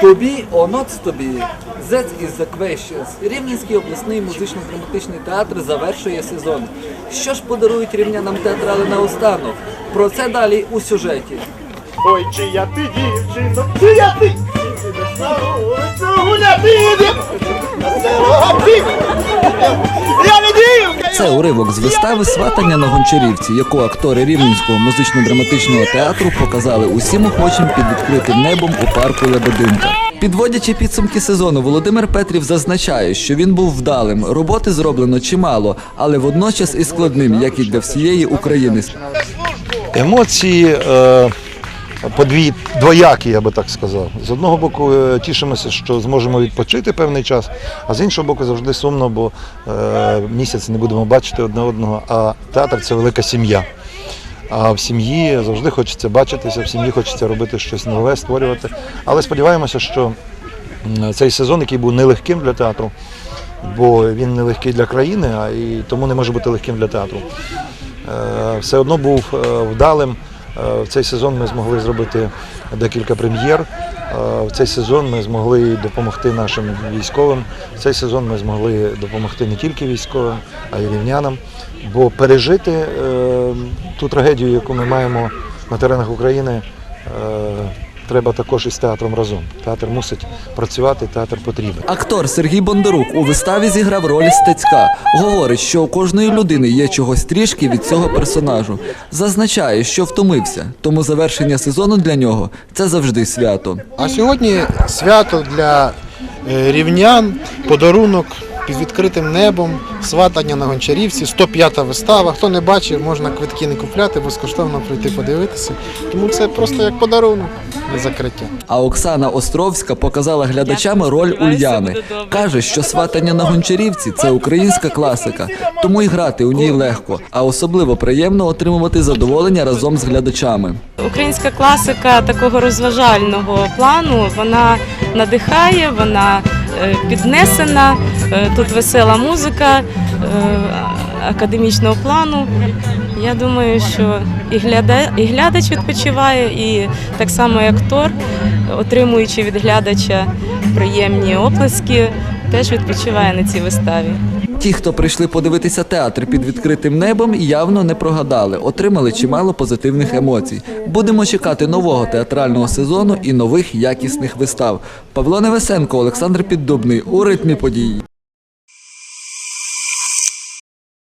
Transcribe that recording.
Тобі, оноц тобі. That is the questions. Рівненський обласний музично-драматичний театр завершує сезон. Що ж подарують рівнянам театрали наостанок? Про це далі у сюжеті. Ой, чия ти дівчино, чия ти? На вулицю гуляти. На. Я Це уривок з вистави Сватання на Гончарівці, яку актори Рівненського музично-драматичного театру показали усім охочим під відкритим небом у парку Лебединка. Підводячи підсумки сезону, Володимир Петрів зазначає, що він був вдалим. Роботи зроблено чимало, але водночас і складним, як і для всієї України. Емоції е, подвій, двоякі, я би так сказав. З одного боку, е, тішимося, що зможемо відпочити певний час, а з іншого боку, завжди сумно, бо е, місяць не будемо бачити одне одного. А театр це велика сім'я. А в сім'ї завжди хочеться бачитися, в сім'ї хочеться робити щось нове, створювати. Але сподіваємося, що цей сезон, який був нелегким для театру, бо він нелегкий для країни, а і тому не може бути легким для театру. Е, все одно був е, вдалим. Е, В цей сезон ми змогли зробити декілька прем'єр. Е, В цей сезон ми змогли допомогти нашим військовим. В цей сезон ми змогли допомогти не тільки військовим, а й рівнянам. Бо пережити е, ту трагедію, яку ми маємо на теренах України, треба також із театром разом. Театр мусить працювати, театр потрібен. Актор Сергій Бондарук у виставі зіграв роль стецька. Говорить, що у кожної людини є чогось трішки від цього персонажу. Зазначає, що втомився, тому завершення сезону для нього це завжди свято. А сьогодні свято для е, рівнян, подарунок під відкритим небом, сватання на гончарівці, 105-та вистава. Хто не бачив, можна квитки не купляти, безкоштовно прийти подивитися. Тому це просто як подарунок на закриття. А Оксана Островська показала глядачам роль Ульяни. Каже, що сватання на гончарівці це українська класика, тому і грати у ній легко, а особливо приємно отримувати задоволення разом з глядачами. Українська класика такого розважального плану вона надихає, вона піднесена. е, Тут весела музика е, академічного плану. Я думаю, що і гляда- і глядач відпочиває, і так само і актор, отримуючи від глядача приємні оплески, теж відпочиває на цій виставі. Ті, хто прийшли подивитися театр під відкритим небом, явно не прогадали, отримали чимало позитивних емоцій. Будемо чекати нового театрального сезону і нових якісних вистав. Павло Невесенко, Олександр Піддубний у ритмі подій.